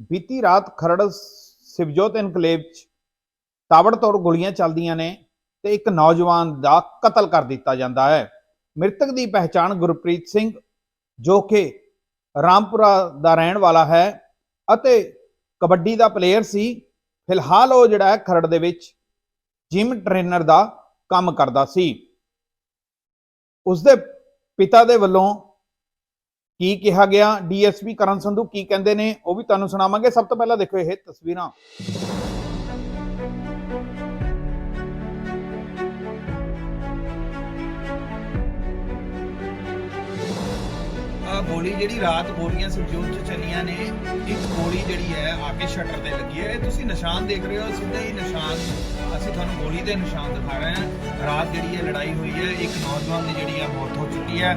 ਬੀਤੀ ਰਾਤ ਖਰੜ ਸਿਵਜੋਤ ਇਨਕਲੇਵ 'ਚ ਤਾਬੜਤੋੜ ਗੋਲੀਆਂ ਚੱਲਦੀਆਂ ਨੇ ਤੇ ਇੱਕ ਨੌਜਵਾਨ ਦਾ ਕਤਲ ਕਰ ਦਿੱਤਾ ਜਾਂਦਾ ਹੈ। ਮ੍ਰਿਤਕ ਦੀ ਪਹਿਚਾਣ ਗੁਰਪ੍ਰੀਤ ਸਿੰਘ, ਜੋ ਕਿ ਰਾਮਪੁਰਾ ਦਾ ਰਹਿਣ ਵਾਲਾ ਹੈ ਅਤੇ ਕਬੱਡੀ ਦਾ ਪਲੇਅਰ ਸੀ। ਫਿਲਹਾਲ ਉਹ ਜਿਹੜਾ ਹੈ ਖਰੜ ਦੇ ਵਿੱਚ ਜਿਮ ਟ੍ਰੇਨਰ ਦਾ ਕੰਮ ਕਰਦਾ ਸੀ। ਉਸਦੇ ਪਿਤਾ ਦੇ ਵੱਲੋਂ ਕੀ ਕਿਹਾ ਗਿਆ? ਡੀਐਸਪੀ ਕਰਨ ਸੰਧੂ ਕੀ ਕਹਿੰਦੇ ਨੇ? ਉਹ ਵੀ ਤੁਹਾਨੂੰ ਸੁਣਾਵਾਂਗੇ। ਸਭ ਤੋਂ ਪਹਿਲਾਂ ਦੇਖੋ ਇਹ ਤਸਵੀਰਾਂ। ਗੋਲੀ ਜਿਹੜੀ ਰਾਤ ਗੋਲੀਆਂ ਸਰਜੋਤ ਚ ਚੱਲੀਆਂ ਨੇ, ਇੱਕ ਗੋਲੀ ਜਿਹੜੀ ਹੈ ਆ ਕੇ ਸ਼ਟਰ ਤੇ ਲੱਗੀ ਹੈ। ਇਹ ਤੁਸੀਂ ਨਿਸ਼ਾਨ ਦੇਖ ਰਹੇ ਹੋ, ਸਿੱਧਾ ਹੀ ਨਿਸ਼ਾਨ, ਅਸੀਂ ਤੁਹਾਨੂੰ ਗੋਲੀ ਦੇ ਨਿਸ਼ਾਨ ਦਿਖਾ ਰਹੇ ਹਾਂ। ਰਾਤ ਜਿਹੜੀ ਹੈ ਲੜਾਈ ਹੋਈ ਹੈ, ਇੱਕ ਨੌਜਵਾਨ ਦੀ ਜਿਹੜੀ ਹੈ ਮੌਤ ਹੋ ਚੁੱਕੀ ਹੈ।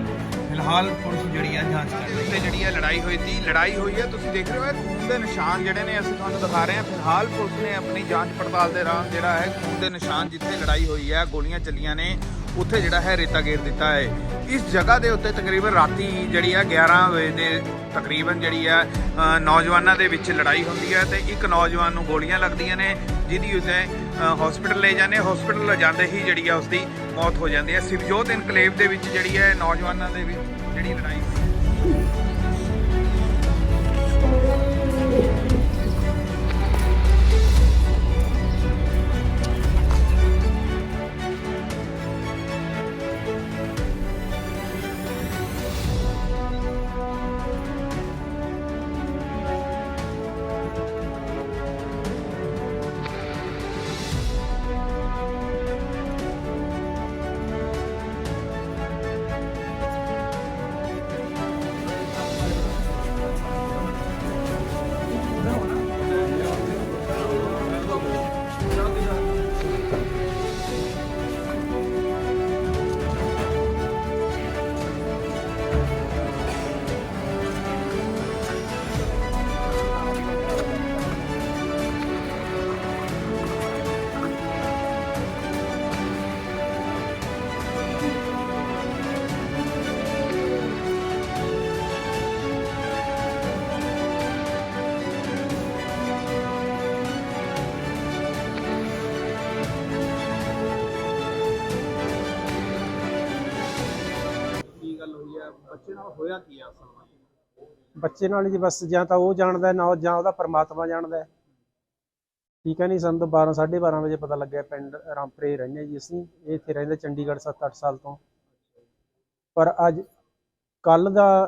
ਫਿਲਹਾਲ ਪੁਲਿਸ ਜਿਹੜੀ ਹੈ ਜਾਂਚ ਕਰ ਰਹੀ ਹੈ। ਜਿਹੜੀ ਹੈ ਲੜਾਈ ਹੋਈ ਸੀ, ਲੜਾਈ ਹੋਈ ਹੈ, ਤੁਸੀਂ ਦੇਖ ਰਹੇ ਹੋ, ਇਹ ਖੂਨ ਦੇ ਨਿਸ਼ਾਨ ਜਿਹੜੇ ਨੇ ਅਸੀਂ ਤੁਹਾਨੂੰ ਦਿਖਾ ਰਹੇ ਹਾਂ। ਫਿਲਹਾਲ ਪੁਲਿਸ ਨੇ ਆਪਣੀ ਜਾਂਚ ਪੜਤਾਲ ਦੇ ਦੌਰਾਨ ਜਿਹੜਾ ਹੈ, ਖੂਨ ਦੇ ਨਿਸ਼ਾਨ ਜਿੱਥੇ ਲੜਾਈ ਹੋਈ ਹੈ, ਗੋਲੀਆਂ ਚੱਲੀਆਂ ਨੇ ਉੱਥੇ ਜਿਹੜਾ ਹੈ ਰੇਤਾ ਗੇਰ ਦਿੱਤਾ ਹੈ। ਇਸ ਜਗ੍ਹਾ ਦੇ ਉੱਤੇ ਤਕਰੀਬਨ ਰਾਤੀ ਜਿਹੜੀ ਆ 11 ਵਜੇ ਦੇ ਤਕਰੀਬਨ ਜਿਹੜੀ ਆ ਨੌਜਵਾਨਾਂ ਦੇ ਵਿੱਚ ਲੜਾਈ ਹੁੰਦੀ ਹੈ ਤੇ ਇੱਕ ਨੌਜਵਾਨ ਨੂੰ ਗੋਲੀਆਂ ਲੱਗਦੀਆਂ ਨੇ, ਜਿਹਦੀ ਉਸੇ ਹਸਪੀਟਲ ਲੈ ਜਾਂਦੇ ਹਸਪੀਟਲ ਲੈ ਜਾਂਦੇ ਹੀ ਜਿਹੜੀ ਆ ਉਸਦੀ ਮੌਤ ਹੋ ਜਾਂਦੀ ਹੈ। ਸਿਵਜੋਤ ਇਨਕਲੇਵ ਦੇ ਵਿੱਚ ਜਿਹੜੀ ਹੈ ਨੌਜਵਾਨਾਂ ਦੇ ਵਿੱਚ ਜਿਹੜੀ ਲੜਾਈ ਬੱਚੇ ਨਾਲ ਹੋਇਆ ਕੀ ਆ ਅਸਲ ਬੱਚੇ ਨਾਲ ਜੀ ਬਸ, ਜਾਂ ਤਾਂ ਉਹ ਜਾਣਦਾ ਨਾ ਜਾਂ ਉਹਦਾ ਪਰਮਾਤਮਾ ਜਾਣਦਾ ਠੀਕ ਹੈ ਨਹੀਂ ਸਾਨੂੰ ਤਾਂ 12 12:30 ਵਜੇ ਪਤਾ ਲੱਗਿਆ ਪਿੰਡ ਰਾਮਪਰੇ ਰਹਿੰਦੇ ਜੀ ਅਸੀਂ। ਇਹ ਇੱਥੇ ਰਹਿੰਦੇ ਚੰਡੀਗੜ੍ਹ 7-8 ਸਾਲ ਤੋਂ। ਪਰ ਅੱਜ ਕੱਲ ਦਾ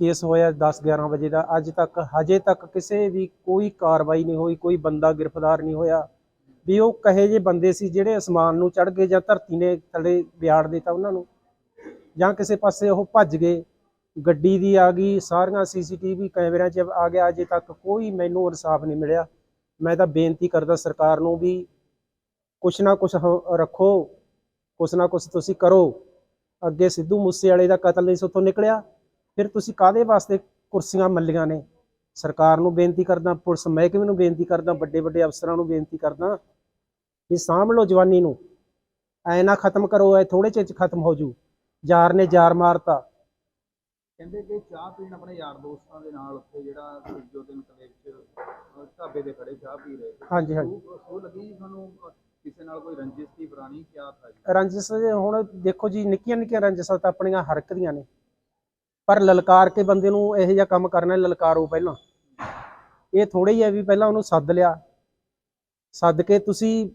ਕੇਸ ਹੋਇਆ 10-11 ਵਜੇ ਦਾ। ਅੱਜ ਤੱਕ ਹਜੇ ਤੱਕ ਕਿਸੇ ਵੀ ਕੋਈ ਕਾਰਵਾਈ ਨਹੀਂ ਹੋਈ, ਕੋਈ ਬੰਦਾ ਗ੍ਰਿਫਤਾਰ ਨਹੀਂ ਹੋਇਆ। ਵੀ ਉਹ ਕਹੇ ਜੇ ਬੰਦੇ ਸੀ ਜਿਹੜੇ ਅਸਮਾਨ ਨੂੰ ਚੜ ਗਏ ਜਾਂ ਧਰਤੀ ਨੇ ਥੱਲੇ ਵਿਆੜ ਦਿੱਤਾ ਉਹਨਾਂ ਨੂੰ। ਜਾਂ ਕਿਸੇ ਪਾਸੇ ਉਹ ਭੱਜ ਗਏ, ਗੱਡੀ ਦੀ ਆ ਗਈ, ਸਾਰੀਆਂ ਸੀਸੀਟੀਵੀ ਕੈਮਰਿਆਂ 'ਚ ਆ ਗਿਆ, ਅਜੇ ਤੱਕ ਕੋਈ ਮੈਨੂੰ ਇਨਸਾਫ ਨਹੀਂ ਮਿਲਿਆ। ਮੈਂ ਤਾਂ ਬੇਨਤੀ ਕਰਦਾ ਸਰਕਾਰ ਨੂੰ ਵੀ ਕੁਛ ਨਾ ਕੁਛ ਹ- ਰੱਖੋ, ਕੁਛ ਨਾ ਕੁਛ ਤੁਸੀਂ ਕਰੋ। ਅੱਗੇ ਸਿੱਧੂ ਮੂਸੇ ਵਾਲੇ ਦਾ ਕਤਲ ਨਹੀਂ ਸੋਥੋਂ ਨਿਕਲਿਆ, ਫਿਰ ਤੁਸੀਂ ਕਾਦੇ ਵਾਸਤੇ ਕੁਰਸੀਆਂ ਮੱਲੀਆਂ ਨੇ? ਸਰਕਾਰ ਨੂੰ ਬੇਨਤੀ ਕਰਦਾ, ਪੁਲਿਸ ਮਹਿਕਮੇ ਨੂੰ ਬੇਨਤੀ ਕਰਦਾ ਵੱਡੇ ਵੱਡੇ ਅਫਸਰਾਂ ਨੂੰ ਬੇਨਤੀ ਕਰਦਾ ਵੀ ਸਾਂਭ ਲਓ ਜਵਾਨੀ ਨੂੰ। ਐ ਨਾ ਖਤਮ ਕਰੋ ਐ ਥੋੜੇ ਚਿਰ ਚ ਖਤਮ ਹੋ ਜੂ। ਯਾਰ ਨੇ ਯਾਰ ਮਾਰਤਾ। ਕਹਿੰਦੇ ਕਿ ਚਾਹ ਪੀਣ ਆਪਣੇ ਯਾਰ ਦੋਸਤਾਂ ਦੇ ਨਾਲ ਉੱਥੇ ਜਿਹੜਾ ਜੋ ਦਿਨ ਕਲੇਬ ਚ ਢਾਬੇ ਦੇ ਖੜੇ ਚਾਹ ਪੀ ਰਹੇ ਹਾਂਜੀ ਹਾਂਜੀ। ਉਹ ਲੱਗੀ ਜੀ ਤੁਹਾਨੂੰ ਕਿਸੇ ਨਾਲ ਕੋਈ ਰੰਜਿਸ਼ ਦੀ ਪੁਰਾਣੀ ਕਿਆ ਥਾ ਜੀ? ਰੰਜਿਸ਼ ਹੁਣ ਦੇਖੋ ਜੀ ਨਿੱਕੀਆਂ ਨਿੱਕੀਆਂ ਰੰਜਿਸ਼ਾਂ ਤਾਂ ਆਪਣੀਆਂ ਹਰ ਇੱਕ ਦੀਆਂ ਨੇ। ਪਰ ਲਲਕਾਰ ਕੇ ਬੰਦੇ ਨੂੰ ਇਹੋ ਜਿਹਾ ਕੰਮ ਕਰਨਾ ਲਲਕਾਰੋ ਪਹਿਲਾਂ। ਇਹ ਥੋੜਾ ਹੀ ਹੈ ਵੀ ਪਹਿਲਾਂ ਉਹਨੂੰ ਸੱਦ ਲਿਆ। ਸੱਦ ਕੇ ਤੁਸੀਂ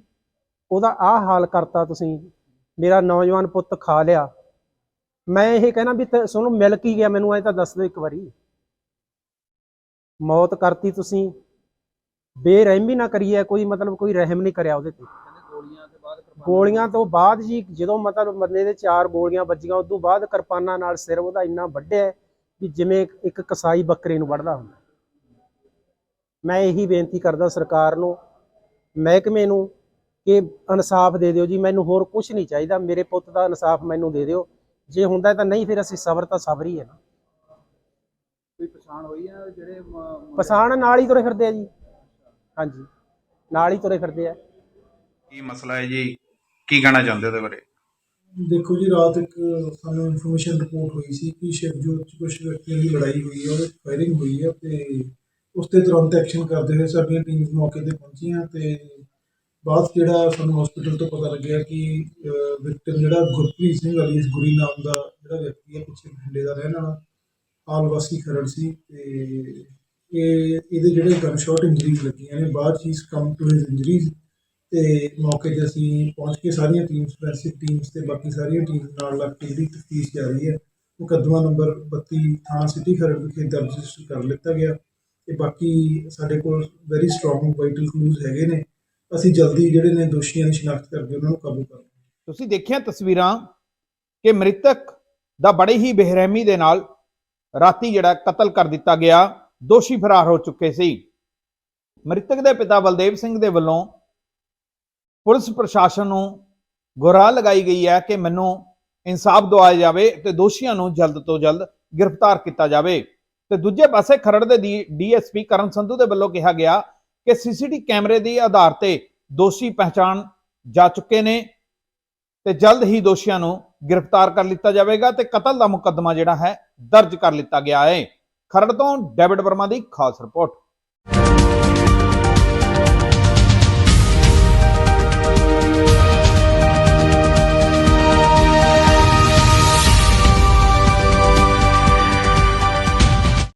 ਉਹਦਾ ਆਹ ਹਾਲ ਕਰਤਾ ਤੁਸੀਂ। ਮੇਰਾ ਨੌਜਵਾਨ ਪੁੱਤ ਖਾ ਲਿਆ। ਮੈਂ ਇਹ ਕਹਿਣਾ ਵੀ ਤ- ਤੁਹਾਨੂੰ ਮਿਲ ਕੀ ਗਿਆ ਮੈਨੂੰ, ਐ ਤਾਂ ਦੱਸ ਦਿਓ ਇੱਕ ਵਾਰੀ। ਮੌਤ ਕਰਤੀ ਤੁਸੀਂ, ਬੇਰਹਿਮੀ ਨਾ ਕਰੀਏ, ਕੋਈ ਮਤਲਬ ਕੋਈ ਰਹਿਮ ਨਹੀਂ ਕਰਿਆ ਉਹਦੇ ਤੇ। ਗੋਲੀਆਂ ਗੋਲੀਆਂ ਤੋਂ ਬਾਅਦ ਜੀ, ਜਦੋਂ ਮਤਲਬ ਬੰਦੇ ਦੇ ਚਾਰ ਗੋਲੀਆਂ ਵੱਜੀਆਂ ਉਸ ਤੋਂ ਬਾਅਦ ਕਿਰਪਾਨਾਂ ਨਾਲ ਸਿਰ ਉਹਦਾ ਇੰਨਾ ਵੱਢਿਆ ਵੀ ਜਿਵੇਂ ਇੱਕ ਕਸਾਈ ਬੱਕਰੇ ਨੂੰ ਵੱਢਦਾ ਹੁੰਦਾ। ਮੈਂ ਇਹੀ ਬੇਨਤੀ ਕਰਦਾ ਸਰਕਾਰ ਨੂੰ, ਮਹਿਕਮੇ ਨੂੰ, ਕਿ ਇਨਸਾਫ ਦੇ ਦਿਓ ਜੀ, ਮੈਨੂੰ ਹੋਰ ਕੁਝ ਨਹੀਂ ਚਾਹੀਦਾ। ਮੇਰੇ ਪੁੱਤ ਦਾ ਇਨਸਾਫ ਮੈਨੂੰ ਦੇ ਦਿਓ। ਜੇ ਹੁੰਦਾ ਤਾਂ ਨਹੀਂ ਫਿਰ ਅਸੀਂ ਸਬਰ ਤਾਂ ਸਬਰ ਹੀ ਹੈ ਨਾ। ਕੋਈ ਪਛਾਣ ਹੋਈ ਹੈ ਜਿਹੜੇ ਪਛਾਣ ਨਾਲ ਹੀ ਤੁਰੇ ਫਿਰਦੇ ਆ ਜੀ। ਹਾਂਜੀ ਨਾਲ ਹੀ ਤੁਰੇ ਫਿਰਦੇ ਆ। ਕੀ ਮਸਲਾ ਹੈ ਜੀ? ਕੀ ਕਹਿਣਾ ਚਾਹੁੰਦੇ ਹੋ ਉਹਦੇ ਬਾਰੇ? ਦੇਖੋ ਜੀ ਰਾਤ ਇੱਕ ਸਾਨੂੰ ਇਨਫੋਰਮੇਸ਼ਨ ਰਿਪੋਰਟ ਹੋਈ ਸੀ ਕਿ ਸ਼ਿਵਜੋਤ ਚ ਕੁਝ ਵਿਅਕਤੀਆਂ ਦੀ ਲੜਾਈ ਹੋਈ ਹੈ ਉਹਦੇ ਫਾਇਰਿੰਗ ਹੋਈ ਹੈ ਤੇ ਉਸ ਤੇ ਤੁਰੰਤ ਐਕਸ਼ਨ ਕਰਦੇ ਹੋਏ ਸਾਡੀਆਂ ਟੀਮਸ ਮੌਕੇ ਤੇ ਪਹੁੰਚੀਆਂ ਤੇ ਬਾਅਦ 'ਚ ਜਿਹੜਾ ਸਾਨੂੰ ਹਸਪੀਟਲ ਤੋਂ ਪਤਾ ਲੱਗਿਆ ਕਿ ਵਿਕਟਮ ਜਿਹੜਾ ਗੁਰਪ੍ਰੀਤ ਸਿੰਘ ਅਲੀਸ ਗੁਰੀ ਨਾਮ ਦਾ ਜਿਹੜਾ ਵਿਅਕਤੀ ਹੈ, ਪਿੱਛੇ ਬਠਿੰਡੇ ਦਾ ਰਹਿਣ ਵਾਲਾ, ਆਲ ਵਾਸੀ ਖਰੜ ਸੀ ਤੇ ਇਹ, ਇਹਦੇ ਜਿਹੜੇ ਗਨ ਸ਼ਾਟ ਇੰਜਰੀਜ਼ ਲੱਗੀਆਂ ਨੇ, ਬਾਅਦ 'ਚ ਹੀ ਕਮ ਟੂ ਹਿਸ ਇੰਜਰੀਜ਼ ਤੇ ਮੌਕੇ 'ਤੇ ਅਸੀਂ ਪਹੁੰਚ ਕੇ ਸਾਰੀਆਂ ਟੀਮਸ ਫੋਰੈਂਸਿਕ ਟੀਮਸ ਤੇ ਬਾਕੀ ਸਾਰੀਆਂ ਟੀਮਸ ਨਾਲ ਲੱਗ ਕੇ ਜਿਹੜੀ ਤਫਤੀਸ਼ ਜਾਰੀ ਹੈ, ਮੁਕੱਦਮਾ ਨੰਬਰ 32 ਥਾਣਾ ਸਿਟੀ ਖਰੜ ਵਿਖੇ ਦਰਜ ਰਜਿਸਟਰ ਕਰ ਲਿੱਤਾ ਗਿਆ ਤੇ ਬਾਕੀ ਸਾਡੇ ਕੋਲ ਵੈਰੀ ਸਟਰੋਂਗ ਵਾਈਟਲ ਕਲੂਜ਼ ਹੈਗੇ ਨੇ। ਅਸੀਂ ਜਲਦੀ ਜਿਹੜੇ ਨੇ ਦੋਸ਼ੀਆਂ ਦੀ ਸ਼ਨਾਖਤ ਕਰਕੇ ਉਹਨਾਂ ਨੂੰ ਕਾਬੂ ਕਰਾਂਗੇ ਤੁਸੀਂ ਦੇਖਿਆ ਤਸਵੀਰਾਂ ਕਿ ਮ੍ਰਿਤਕ ਦਾ ਬੜੇ ਹੀ ਬੇਰਹਿਮੀ ਦੇ ਨਾਲ ਰਾਤੀ ਜਿਹੜਾ ਕਤਲ ਕਰ ਦਿੱਤਾ ਗਿਆ, ਦੋਸ਼ੀ ਫਰਾਰ ਹੋ ਚੁੱਕੇ ਸੀ। ਮ੍ਰਿਤਕ ਦੇ ਪਿਤਾ ਬਲਦੇਵ ਸਿੰਘ ਦੇ ਵੱਲੋਂ ਪੁਲਿਸ ਪ੍ਰਸ਼ਾਸਨ ਨੂੰ ਗੁਹਾਰ ਲਗਾਈ ਗਈ ਹੈ ਕਿ ਮੈਨੂੰ ਇਨਸਾਫ ਦਿਵਾਇਆ ਜਾਵੇ ਤੇ ਦੋਸ਼ੀਆਂ ਨੂੰ ਜਲਦ ਤੋਂ ਜਲਦ ਗ੍ਰਿਫਤਾਰ ਕੀਤਾ ਜਾਵੇ। ਤੇ ਦੂਜੇ ਪਾਸੇ ਖਰੜ ਦੇ ਡੀਐਸਪੀ ਕਰਨ ਸੰਧੂ ਦੇ ਵੱਲੋਂ ਕਿਹਾ ਗਿਆ ਕਿ ਸੀਸੀਟੀ ਕੈਮਰੇ ਦੇ ਆਧਾਰ ਤੇ ਦੋਸ਼ੀ ਪਹਿਚਾਣ ਜਾ ਚੁੱਕੇ ਨੇ ਤੇ ਜਲਦ ਹੀ ਦੋਸ਼ੀਆਂ ਨੂੰ ਗ੍ਰਿਫਤਾਰ ਕਰ ਲਿੱਤਾ ਜਾਵੇਗਾ ਤੇ ਕਤਲ ਦਾ ਮੁਕੱਦਮਾ ਜਿਹੜਾ ਹੈ ਦਰਜ ਕਰ ਲਿੱਤਾ ਗਿਆ ਹੈ। ਖਰੜ ਤੋਂ ਡੇਵਿਡ ਵਰਮਾ ਦੀ ਖਾਸ ਰਿਪੋਰਟ।